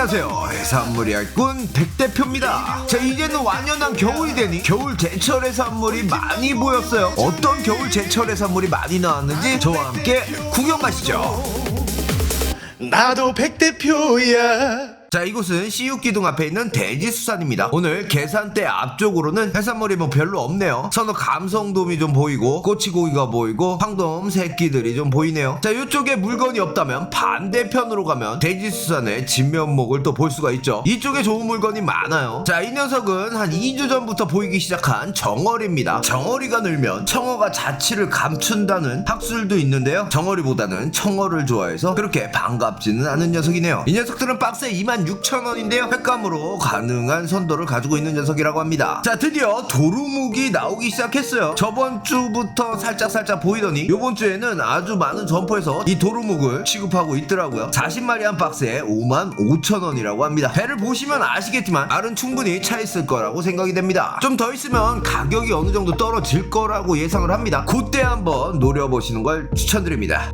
안녕하세요. 해산물이 알꾼 백대표입니다. 자 이제는 완연한 겨울이 되니 겨울 제철 해산물이 많이 보였어요. 어떤 겨울 제철 해산물이 많이 나왔는지 저와 함께 구경 가시죠. 나도 백대표야. 자 이곳은 CU기둥 앞에 있는 돼지수산입니다. 오늘 계산대 앞쪽으로는 해산물이 뭐 별로 없네요. 선어 감성돔이 좀 보이고 꼬치고기가 보이고 황돔 새끼들이 좀 보이네요. 자 이쪽에 물건이 없다면 반대편으로 가면 돼지수산의 진면목을 또 볼 수가 있죠. 이쪽에 좋은 물건이 많아요. 자 이 녀석은 한 2주 전부터 보이기 시작한 정어리입니다. 정어리가 늘면 청어가 자취를 감춘다는 학술도 있는데요. 정어리보다는 청어를 좋아해서 그렇게 반갑지는 않은 녀석이네요. 이 녀석들은 박스에 26,000원인데요. 횟감으로 가능한 선도를 가지고 있는 녀석이라고 합니다. 자 드디어 도루묵이 나오기 시작했어요. 저번 주부터 살짝살짝 보이더니 이번 주에는 아주 많은 점포에서 이 도루묵을 취급하고 있더라고요. 40마리 한 박스에 55,000원이라고 합니다. 배를 보시면 아시겠지만 알은 충분히 차 있을 거라고 생각이 됩니다. 좀 더 있으면 가격이 어느 정도 떨어질 거라고 예상을 합니다. 그때 한번 노려보시는 걸 추천드립니다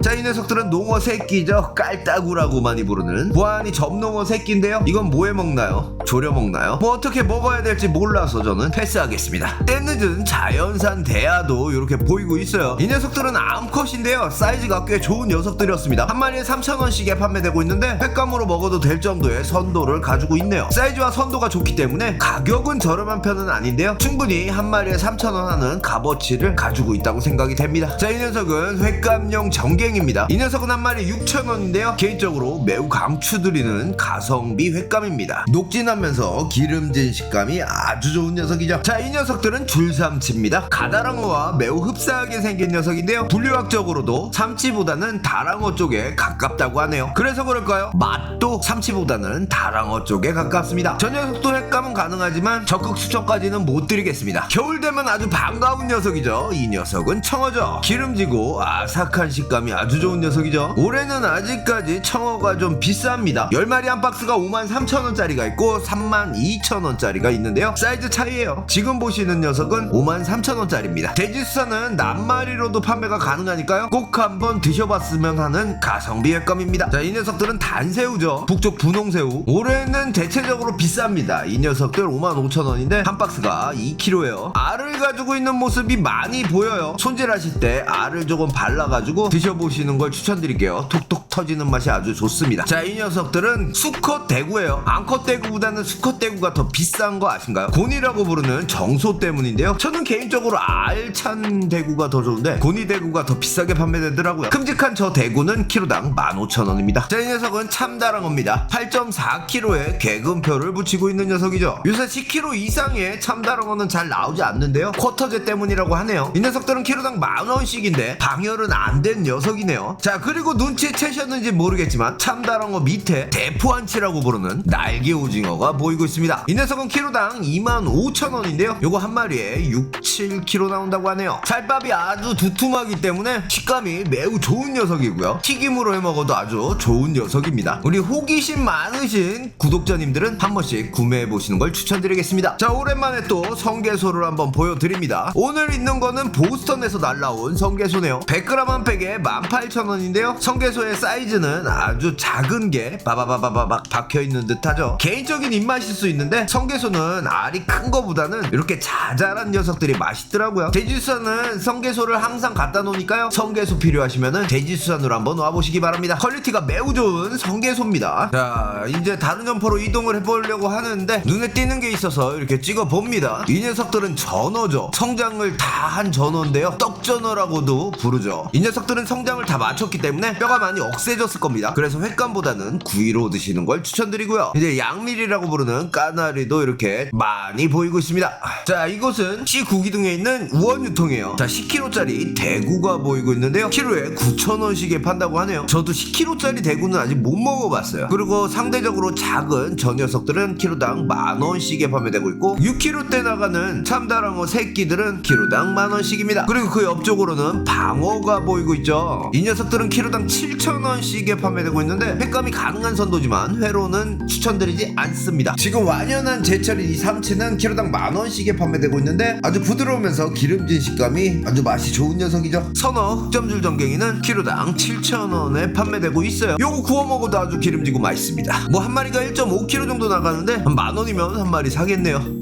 자, 이 녀석들은 농어 새끼죠. 깔따구라고 많이 부르는. 보안이 점농어 새끼인데요. 이건 뭐해 먹나요? 조려 먹나요? 뭐 어떻게 먹어야 될지 몰라서 저는 패스하겠습니다. 때늦은 자연산 대하도 이렇게 보이고 있어요. 이 녀석들은 암컷인데요. 사이즈가 꽤 좋은 녀석들이었습니다. 한 마리에 3,000원씩에 판매되고 있는데 횟감으로 먹어도 될 정도의 선도를 가지고 있네요. 사이즈와 선도가 좋기 때문에 가격은 저렴한 편은 아닌데요. 충분히 한 마리에 3,000원 하는 값어치를 가지고 있다고 생각이 됩니다. 자, 이 녀석은 횟감용 정갱입니다. 이 녀석은 한 마리 6,000원인데요. 개인적으로 매우 강추드리는 가성비 횟감입니다. 녹진하면서 기름진 식감이 아주 좋은 녀석이죠. 자, 이 녀석들은 줄삼치입니다. 가다랑어와 매우 흡사하게 생긴 녀석인데요. 분류학적으로도 삼치보다는 다랑어 쪽에 가깝다고 하네요. 그래서 그럴까요? 맛도 삼치보다는 다랑어 쪽에 가깝습니다. 저 녀석도 횟감은 가능하지만 적극 추천까지는 못 드리겠습니다. 겨울 되면 아주 반가운 녀석이죠. 이 녀석은 청어죠. 기름지고 아삭한 식감이 아주 좋은 녀석이죠. 올해는 아직까지 청어가 좀 비쌉니다. 10마리 한 박스가 53,000원짜리가 있고 32,000원짜리가 있는데요. 사이즈 차이에요. 지금 보시는 녀석은 53,000원짜리입니다. 돼지수산은 낱마리로도 판매가 가능하니까요. 꼭 한번 드셔봤으면 하는 가성비 횟감입니다. 자, 이 녀석들은 단새우죠. 북쪽 분홍새우. 올해는 대체적으로 비쌉니다. 이 녀석들 55,000원인데 한 박스가 2kg예요. 알을 가지고 있는 모습이 많이 보여요. 손질하실 때 알을 조금 발라가지고 드셔보시 는 걸 추천드릴게요. 톡톡 터지는 맛이 아주 좋습니다. 자, 이 녀석들은 수컷 대구예요. 암컷 대구보다는 수컷 대구가 더 비싼 거 아신가요? 곤이라고 부르는 정소 때문인데요. 저는 개인적으로 알찬 대구가 더 좋은데 곤이 대구가 더 비싸게 판매되더라고요. 큼직한 저 대구는 키로당 15,000원입니다. 자, 이 녀석은 참다랑어입니다. 8.4kg의 개금표를 붙이고 있는 녀석이죠. 요새 10kg 이상의 참다랑어는 잘 나오지 않는데요. 쿼터제 때문이라고 하네요. 이 녀석들은 키로당 만원씩인데 방열은 안 된 녀석이 네요. 자, 그리고 눈치채셨는지 모르겠지만 참다랑어 밑에 대포한치라고 부르는 날개 오징어가 보이고 있습니다. 이 녀석은 키로당 25,000원인데요. 요거 한 마리에 6, 7kg 나온다고 하네요. 살밥이 아주 두툼하기 때문에 식감이 매우 좋은 녀석이고요. 튀김으로 해 먹어도 아주 좋은 녀석입니다. 우리 호기심 많으신 구독자님들은 한 번씩 구매해 보시는 걸 추천드리겠습니다. 자, 오랜만에 또 성게소를 한번 보여드립니다. 오늘 있는 거는 보스턴에서 날라온 성게소네요. 100g 한 팩에 18,000원인데요. 성게소의 사이즈는 아주 작은 게 바바바바바박 박혀 있는 듯하죠. 개인적인 입맛일 수 있는데 성게소는 알이 큰 거보다는 이렇게 자잘한 녀석들이 맛있더라고요. 돼지수산은 성게소를 항상 갖다 놓으니까요. 성게소 필요하시면은 돼지수산으로 한번 와보시기 바랍니다. 퀄리티가 매우 좋은 성게소입니다. 자, 이제 다른 점포로 이동을 해보려고 하는데 눈에 띄는 게 있어서 이렇게 찍어 봅니다. 이 녀석들은 전어죠. 성장을 다 한 전어인데요. 떡전어라고도 부르죠. 이 녀석들은 성장 을다 마쳤기 때문에 뼈가 많이 억세졌을 겁니다. 그래서 횟감보다는 구이로 드시는 걸 추천드리고요. 이제 양밀이라고 부르는 까나리도 이렇게 많이 보이고 있습니다. 자, 이곳은 C9기둥에 있는 우원유통이에요. 자, 10kg짜리 대구가 보이고 있는데요. 키로에 9,000원씩에 판다고 하네요. 저도 10kg짜리 대구는 아직 못 먹어봤어요. 그리고 상대적으로 작은 저 녀석들은 키로당 만원씩에 판매되고 있고 6kg대 나가는 참다랑어 새끼들은 키로당 만원씩입니다. 그리고 그 옆쪽으로는 방어가 보이고 있죠. 이 녀석들은 키로당 7,000원씩에 판매되고 있는데 횟감이 가능한 선도지만 회로는 추천드리지 않습니다. 지금 완연한 제철인 이 삼치는 키로당 만원씩에 판매되고 있는데 아주 부드러우면서 기름진 식감이 아주 맛이 좋은 녀석이죠. 선어 흑점줄 전갱이는 키로당 7,000원에 판매되고 있어요. 요거 구워 먹어도 아주 기름지고 맛있습니다. 뭐 한 마리가 1.5kg 정도 나가는데 한 만원이면 한 마리 사겠네요.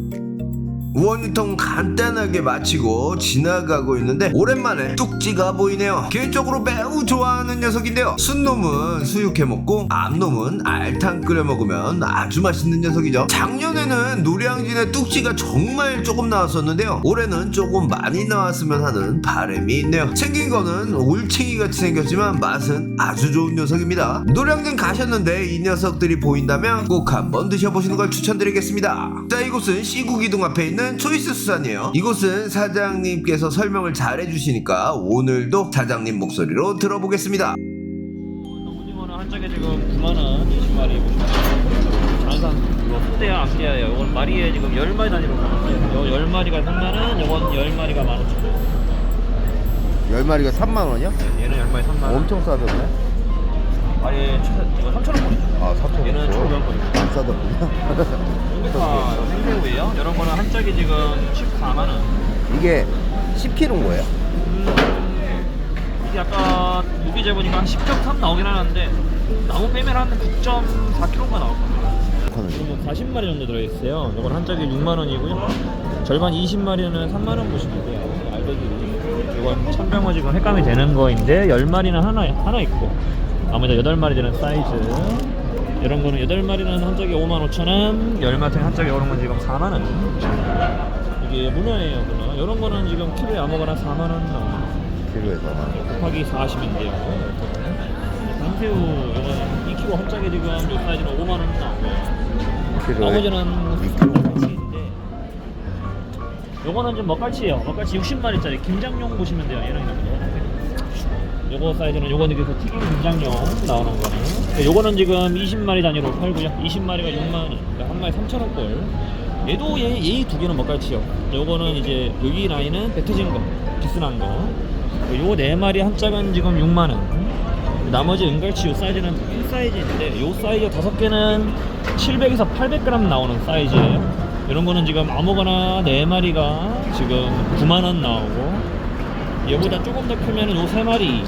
우원유통 간단하게 마치고 지나가고 있는데 오랜만에 뚝지가 보이네요. 개인적으로 매우 좋아하는 녀석인데요. 순놈은 수육해 먹고 암놈은 알탕 끓여 먹으면 아주 맛있는 녀석이죠. 작년에는 노량진에 뚝지가 정말 조금 나왔었는데요. 올해는 조금 많이 나왔으면 하는 바람이 있네요. 생긴 거는 올챙이 같이 생겼지만 맛은 아주 좋은 녀석입니다. 노량진 가셨는데 이 녀석들이 보인다면 꼭 한번 드셔보시는 걸 추천드리겠습니다. 자 이곳은 시구기둥 앞에 있는 초이스 수산이에요. 이곳은 사장님께서 설명을 잘 해주시니까 오늘도 사장님 목소리로 들어보겠습니다. 오징어는 한 짝에 지금 9만 원 20마리 보시면 장산 이거 소대야 암대야예요. 이건 마리에 지금 10마리 단위로 팔았어요. 요 10마리가 3만 원 요건 10마리가 15,000원. 10마리가 3만원이요? 얘는 10마리 3만 원. 엄청 싸졌네 마리에 이거 3,000원 거리죠 아 4천 얘는 1,500원 거리죠 안 싸졌구나 아, 생새우예요 이런 거는 한 짝에 지금 14만 원 이게 10kg인 거예요? 이게 아까 무게 재보니까 한 10.3 나오긴 하는데 나무 빼면 한 9.4kg가 나올 겁니다 지금 40마리 정도 들어있어요. 이건 한 짝에 6만 원이고요. 절반 20마리는 3만 원 보시면 돼요. 알배기. 이건 천병어 지금 횟감이 되는 거인데 10마리는 하나 하나 있고 나머지 8마리 되는 사이즈. 이런 거는 8마리는 한 짝에 5만 5천 원, 10마리 한 짝에 이런 건 지금 4만 원. 이게 문어예요, 문어. 이런 거는 지금 키로에 아무거나 4만 원 나옵니다. 키로에서 곱하기 40인데요. 강새우 이거는 2kg 한 짝에 지금 요 사이즈는 5만 원 나오고요. 키로에 나머지는 2kg 먹갈치인데 요거는 좀 먹갈치예요. 먹갈치 60마리짜리 김장용 보시면 돼요. 얘는 이런 거. 요거 사이즈는 요거는 그래서 튀김 김장용 나오는 거는 요거는 지금 20마리 단위로 팔고요. 20마리가 6만 원, 그러니까 한 마리 3천 원 꼴. 얘도 얘 얘 두 개는 먹갈치요. 요거는 이제 여기 라인은 배 터진 거, 비스난 거. 요거 네 마리 한 짝은 지금 6만 원. 나머지 은갈치 요 사이즈는 큰 사이즈인데 요 사이즈 다섯 개는 700에서 800g 나오는 사이즈예요. 이런 거는 지금 아무거나 네 마리가 지금 9만 원 나오고 얘보다 조금 더 크면 은 요 세 마리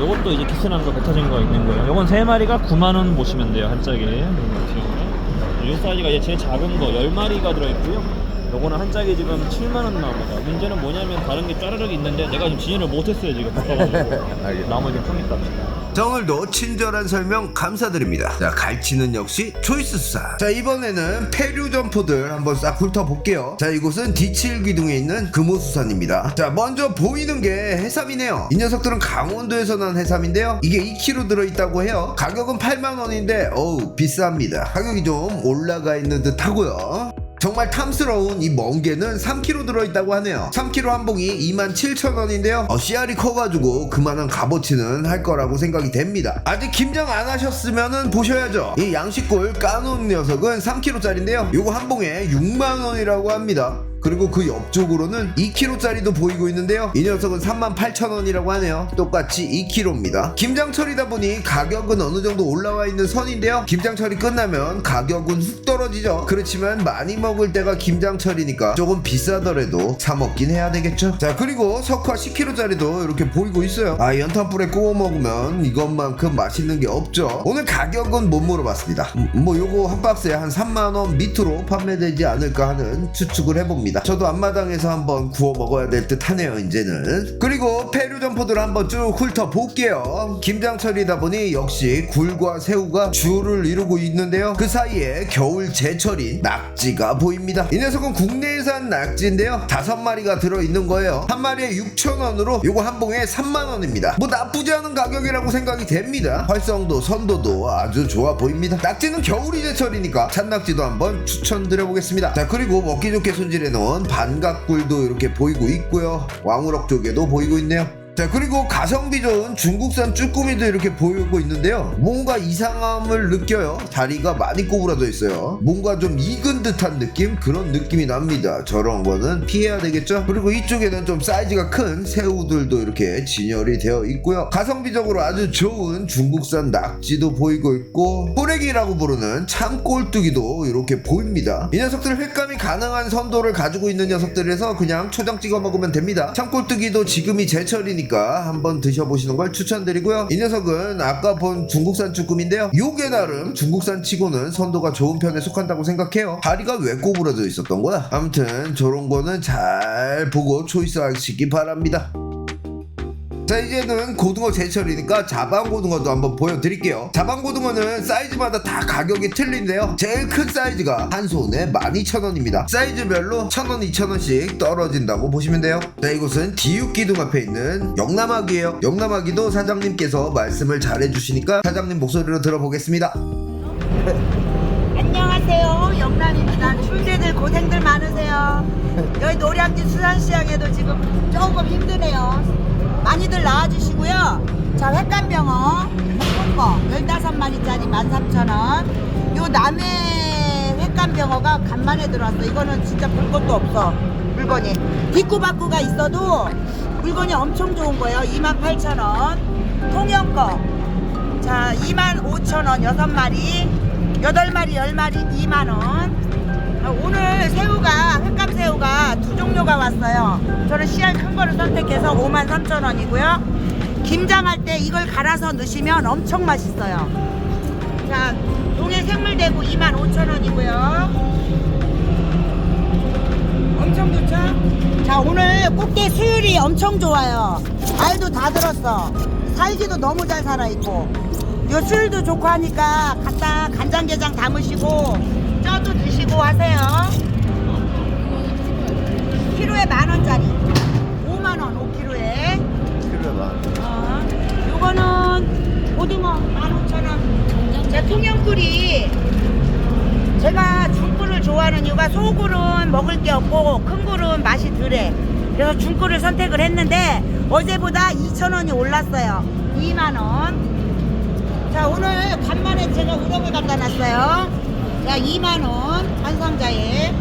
요것도 이제 키스난 거 뱉어진 거 있는 거예요. 요건 세 마리가 9만 원 보시면 돼요 한 짝에. 요 사이즈가 이제 제일 작은 거 10마리가 들어있고요. 요거는 한 짝에 지금 7만 원 나옵니다. 문제는 뭐냐면 다른 게 짜르륵 있는데 내가 지금 진행을 못했어요 지금 바빠가지고. 나머지 크니까. 자 오늘도 친절한 설명 감사드립니다. 자 갈치는 역시 초이스 수산 자 이번에는 페류 점포들 한번 싹 훑어볼게요. 자 이곳은 디칠기둥에 있는 금호수산입니다. 자 먼저 보이는 게 해삼이네요. 이 녀석들은 강원도에서 난 해삼인데요. 이게 2kg 들어있다고 해요. 가격은 8만원인데 어우 비쌉니다. 가격이 좀 올라가 있는 듯 하고요 정말 탐스러운 이 멍게는 3kg 들어있다고 하네요. 3kg 한 봉이 27,000원인데요. 어, 씨알이 커가지고 그만한 값어치는 할 거라고 생각이 됩니다. 아직 김장 안 하셨으면 보셔야죠. 이 양식골 까놓은 녀석은 3kg짜리인데요. 요거 한 봉에 6만원이라고 합니다 그리고 그 옆쪽으로는 2kg짜리도 보이고 있는데요. 이 녀석은 38,000원이라고 하네요. 똑같이 2kg입니다. 김장철이다 보니 가격은 어느 정도 올라와 있는 선인데요. 김장철이 끝나면 가격은 훅 떨어지죠. 그렇지만 많이 먹을 때가 김장철이니까 조금 비싸더라도 사 먹긴 해야 되겠죠. 자, 그리고 석화 10kg짜리도 이렇게 보이고 있어요. 아, 연탄불에 구워 먹으면 이것만큼 맛있는 게 없죠. 오늘 가격은 못 물어봤습니다. 음, 뭐 요거 한 박스에 한 3만 원 밑으로 판매되지 않을까 하는 추측을 해봅니다. 저도 앞마당에서 한번 구워 먹어야 될 듯 하네요, 이제는. 그리고 페 류 점포들 한번 쭉 훑어볼게요. 김장철이다 보니 역시 굴과 새우가 주를 이루고 있는데요. 그 사이에 겨울 제철인 낙지가 보입니다. 이 녀석은 국내산 낙지인데요. 다섯 마리가 들어있는 거예요. 한 마리에 6,000원으로 요거 한 봉에 3만원입니다. 뭐 나쁘지 않은 가격이라고 생각이 됩니다. 활성도, 선도도 아주 좋아 보입니다. 낙지는 겨울이 제철이니까 찬낙지도 한번 추천드려보겠습니다. 자, 그리고 먹기 좋게 손질해 놓은 반각굴도 이렇게 보이고 있고요. 왕우럭 쪽에도 보이고 있네요. 자자 그리고 가성비 좋은 중국산 쭈꾸미도 이렇게 보이고 있는데요. 뭔가 이상함을 느껴요. 다리가 많이 꼬부라져 있어요. 뭔가 좀 익은 듯한 느낌? 그런 느낌이 납니다. 저런 거는 피해야 되겠죠? 그리고 이쪽에는 좀 사이즈가 큰 새우들도 이렇게 진열이 되어 있고요. 가성비적으로 아주 좋은 중국산 낙지도 보이고 있고 호래기라고 부르는 참꼴뚜기도 이렇게 보입니다. 이 녀석들 횟감이 가능한 선도를 가지고 있는 녀석들에서 그냥 초장 찍어 먹으면 됩니다. 참꼴뚜기도 지금이 제철이니까 한번 드셔보시는 걸 추천드리고요. 이 녀석은 아까 본 중국산 쭈꾸미인데요. 요게 나름 중국산 치고는 선도가 좋은 편에 속한다고 생각해요. 다리가 왜 꼬부러져 있었던 거야? 아무튼 저런 거는 잘 보고 초이스 하시기 바랍니다 자 이제는 고등어 제철이니까 자방고등어도 한번 보여드릴게요 자방고등어는 사이즈마다 다 가격이 틀린데요 제일 큰 사이즈가 한 손에 12,000원입니다 사이즈별로 1,000원, 2,000원씩 떨어진다고 보시면 돼요 자 이곳은 디육기둥 앞에 있는 영남아기예요 영남아기도 사장님께서 말씀을 잘 해주시니까 사장님 목소리로 들어보겠습니다 안녕하세요. 영란입니다. 출제들 고생들 많으세요. 여기 노량진 수산시장에도 지금 조금 힘드네요. 많이들 나와주시고요. 자, 횟감병어, 거 15마리짜리 13,000원. 요 남해 횟감병어가 간만에 들어왔어. 이거는 진짜 볼 것도 없어. 물건이. 뒷구박구가 있어도 물건이 엄청 좋은 거예요. 28,000원. 통영 거. 자, 25,000원 6마리. 8마리, 10마리 2만원. 오늘 새우가, 횟감 새우가 두 종류가 왔어요. 저는 씨알 큰 거를 선택해서 5만 3천 원이고요. 김장할 때 이걸 갈아서 넣으시면 엄청 맛있어요. 자, 동해 생물대구 2만 5천 원이고요. 엄청 좋죠? 자, 오늘 꽃게 수율이 엄청 좋아요. 알도 다 들었어. 살기도 너무 잘 살아있고. 요 술도 좋고 하니까 갖다 간장게장 담으시고 쪄도 드시고 하세요. 키로에 만 원짜리. 5만 원, 5키로에. 필요하다. 어, 요거는 고등어 15,000원. 자, 통영꿀이 제가 중꿀을 좋아하는 이유가 소굴은 먹을 게 없고 큰 굴은 맛이 덜해. 그래서 중꿀을 선택을 했는데 어제보다 2,000원이 올랐어요. 2만 원. 자, 오늘 간만에 제가 우럭을 갖다 놨어요. 자, 2만 원 한 상자에.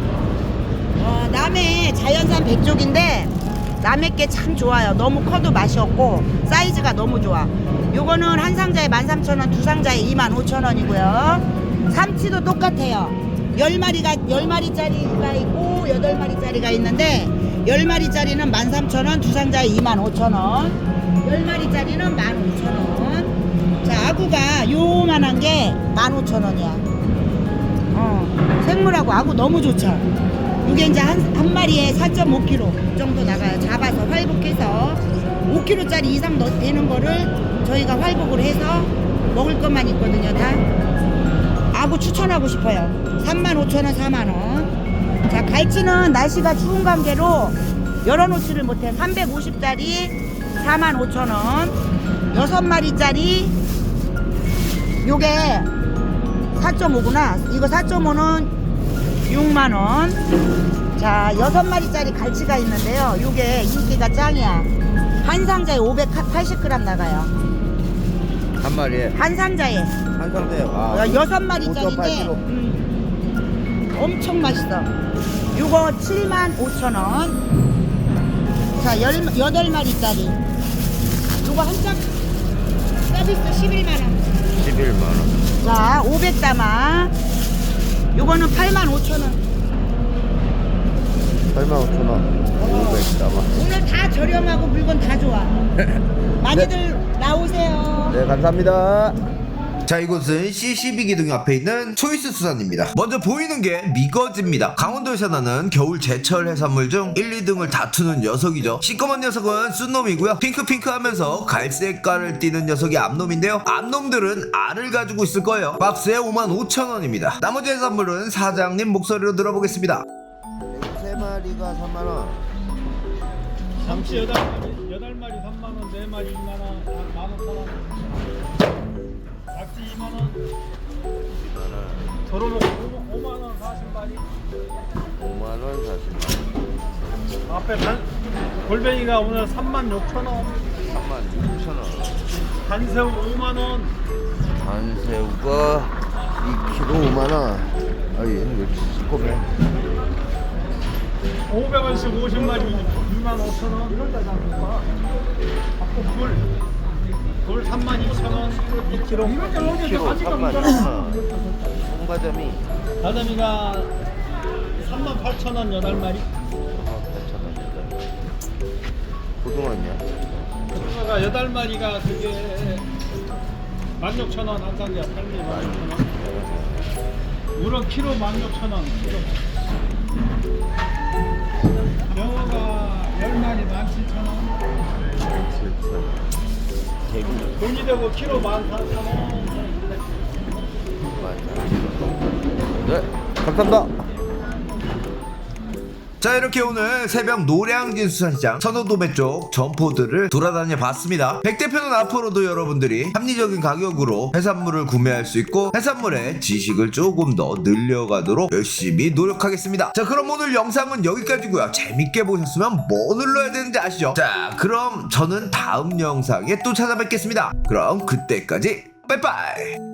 어, 남해 자연산 백쪽인데 남해 게참 좋아요. 너무 커도 맛이 없고 사이즈가 너무 좋아. 요거는 한 상자에 13,000원, 두 상자에 25,000원이고요. 삼치도 똑같아요. 10마리가 10마리짜리가 있고 8마리짜리가 있는데 10마리짜리는 13,000원, 두 상자에 25,000원. 10마리짜리는 15,000원. 자, 아구가 요만한 게 15,000원이야. 어, 생물하고 아구 너무 좋죠. 이게 이제 한, 한 마리에 4.5kg 정도 나가요. 잡아서 활복해서 5kg짜리 이상 넣, 되는 거를 저희가 활복을 해서 먹을 것만 있거든요. 다. 아구 추천하고 싶어요. 35,000원, 4만원. 자, 갈치는 날씨가 추운 관계로 열어놓지를 못해. 350짜리 45,000원. 6마리짜리 요게 4.5구나. 이거 4.5는 6만 원. 자, 여섯 마리짜리 갈치가 있는데요. 요게 인기가 짱이야. 한 상자에 580g 나가요. 한 마리에 한 상자에 한 상자에 아, 어, 여섯 마리짜리인데 5.8kg. 음, 엄청 맛있어. 요거 7만 5천 원. 자, 열, 여덟 마리짜리. 요거 한짝 서비스 11만 원. 11만 원. 자, 500담아. 요거는 8만 5천 원. 8만 5천 원. 500 담아. 오늘 다 저렴하고 물건 다 좋아. 많이들 나오세요. 네, 감사합니다. 자 이곳은 CCB 기둥 앞에 있는 초이스 수산입니다. 먼저 보이는 게 미거지입니다. 강원도에서 나는 겨울 제철 해산물 중 1, 2등을 다투는 녀석이죠. 시꺼먼 녀석은 쑥놈이고요. 핑크핑크하면서 갈색깔을 띠는 녀석이 암놈인데요. 암놈들은 알을 가지고 있을 거예요. 박스에 55,000원입니다. 나머지 해산물은 사장님 목소리로 들어보겠습니다. 세 마리가 3만 원. 삼치 여덟 마리, 여덟 마리 3만 원, 네 마리 2만 원, 만 원, 천 원. 낙지 2만 원. 도로목 5만 원 40마리. 5만 원 40만 원. 앞에 반, 골뱅이가 오늘 3만 6천 원. 6천 원. 한새우 5만 원. 단새우가 2kg 5만 원. 아 얘는 왜 이렇게 시꺼매? 500원씩 50마리 2만 5천 원. 굴. 굴 3만 2천 원. 2kg. 2kg 3만 2천 원. 송가자미 가자미가 3만 8천 원 8마리. 8천 원. 고등어냐? 고등어가 8마리가 그게 16,000원 한 상자 8미 16,000원. 우럭 키로 16,000원. 키로. 영어가 10마리 17,000원. 대구 돌리대고 키로 14,000원. 네, 감사합니다. 자 이렇게 오늘 새벽 노량진 수산시장 선호도매 쪽 점포들을 돌아다녀 봤습니다. 백 대표는 앞으로도 여러분들이 합리적인 가격으로 해산물을 구매할 수 있고 해산물의 지식을 조금 더 늘려가도록 열심히 노력하겠습니다. 자 그럼 오늘 영상은 여기까지고요. 재밌게 보셨으면 뭐 눌러야 되는지 아시죠? 자 그럼 저는 다음 영상에 또 찾아뵙겠습니다. 그럼 그때까지 빠이빠이